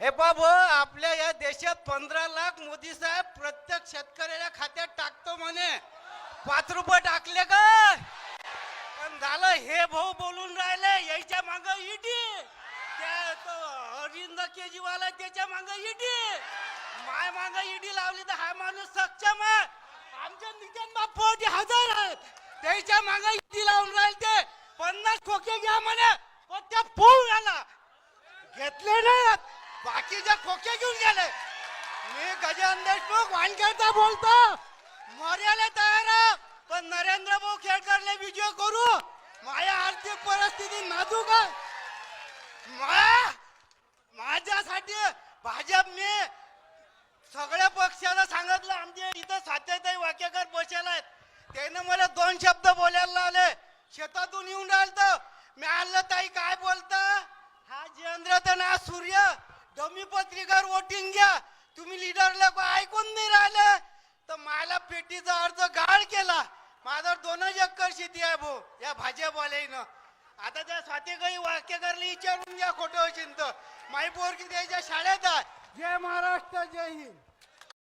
हे बाब आपल्या या देशात पंधरा लाख मोदी साहेब प्रत्येक शेतकऱ्याच्या खात्यात टाकतो म्हणे. पाच रुपये टाकले का? पण झालं हे भाऊ बोलून राहिले यायच्या माग इटी त्या तो अरविंद केजरीवाल आहे त्याच्या माग इडी माय माग इडी लावली तर हा माणूस सक्षम आहे. आमच्या नितीन बाप्पावरती हजार आहेत. त्याच्या माग इडी लावून राहिले ते. पन्नास खोके घ्या म्हणे. पण त्या पोळ आला घेतले नाही बाकीचे खोके घेऊन गेले. मी गजान देशमुख वानखेडचा बोलतो. मर्याला तयार आहे. पण नरेंद्र भाऊ खेडकरले विजय करू. माझ्या आर्थिक परिस्थिती नाजूक आहे. मा- माझ्यासाठी भाजप मी सगळ्या पक्षाला सांगितलं आमचे इथं सात्यताई वाक्यकर बसेल आहेत. त्यानं मला दोन शब्द बोलायला लावले. शेतातून येऊन राहिलं मी आणलं ताई काय बोलत? हा जयंद्र तर ना सूर्य. डमी पत्रिकार वोटिंग घ्या. तुम्ही लिडरला को ऐकून नाही राहिलं. तर मला पेटीचा अर्ज गाळ केला. माझा दोनच चक्कर शेती आहे भाऊ. या भाजपवाल्यानं आता त्या स्वाती काही वाक्य विचारून घ्या खोटं चिंत माई पोरगी त्याच्या शाळेत आहे. जय महाराष्ट्र जय हिंद.